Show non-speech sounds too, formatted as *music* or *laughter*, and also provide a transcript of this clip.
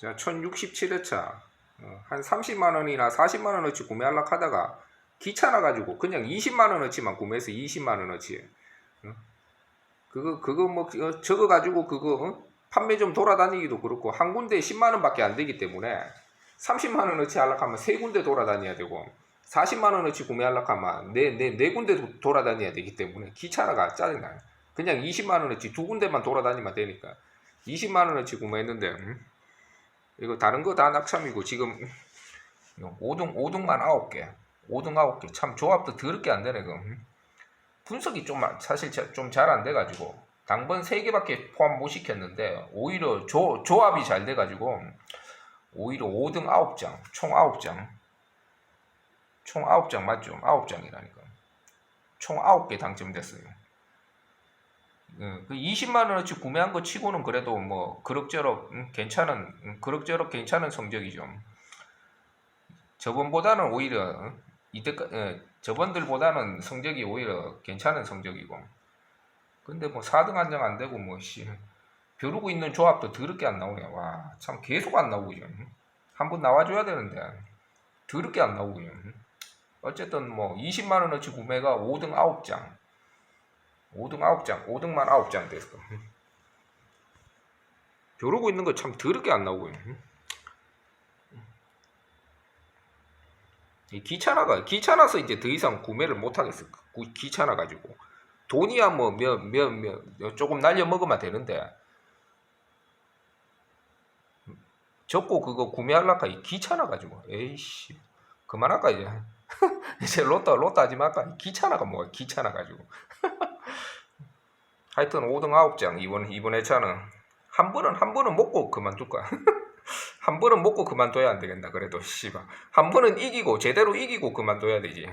자, 1067회차. 어, 한 30만원이나 40만원어치 구매하려고 하다가 귀찮아가지고 그냥 20만원어치만 구매해서 20만원어치. 어? 그거, 그거 뭐, 어, 적어가지고 그거, 어? 판매 좀 돌아다니기도 그렇고, 한 군데 10만원밖에 안 되기 때문에 30만원어치 하려고 하면 세 군데 돌아다녀야 되고, 40만원어치 구매하려고 하면 네, 네, 네 군데 도- 돌아다녀야 되기 때문에 귀찮아가 짜증나요. 그냥 20만원어치 두 군데만 돌아다니면 되니까. 20만원어치 구매했는데, 음? 이거 다른 거 다 낙참이고, 지금 5등, 5등만 9개. 5등 9개. 참 조합도 더럽게 안 되네, 그. 음? 분석이 좀 안- 사실 좀 잘 안 돼가지고 당번 3개밖에 포함 못 시켰는데 오히려 조, 조합이 잘 돼가지고 오히려 5등 9장 총 9장 총 9장 맞죠? 9장이라니까 총 9개 당첨됐어요 그 20만 원어치 구매한 거 치고는 그래도 뭐 그럭저럭 음, 괜찮은 음, 그럭저럭 괜찮은 성적이죠. 저번보다는 오히려 어, 이때 예, 저번들보다는 성적이 오히려 괜찮은 성적이고. 근데 뭐 4등 한정 안 되고 뭐 씨 벼르고 있는 조합도 더럽게 안 나오네. 와 참 계속 안 나오고 한번 나와줘야 되는데 더럽게 안 나오고 어쨌든 뭐 20만 원어치 구매가 5등 9장 5등 9장 5등만 9장 됐어. 벼르고 있는 거 참 더럽게 안 나오고 이 귀찮아가 귀찮아서 이제 더 이상 구매를 못 하겠어. 구- 귀찮아 가지고. 돈이야 뭐몇몇몇 조금 날려 먹으면 되는데. 적고 그거 구매하려까 귀찮아 가지고. 에이씨. 그만할까 이제 *laughs* 이제 로또 로또 하지 말까? 귀찮아가 뭐가 귀찮아 가지고. *laughs* 하여튼 5등 9장 이번 이번 회차는 한 번은 한 번은 먹고 그만둘 거야. *laughs* 한 번은 먹고 그만둬야 안 되겠나 그래도 씨발. 한 번은 이기고 제대로 이기고 그만둬야 되지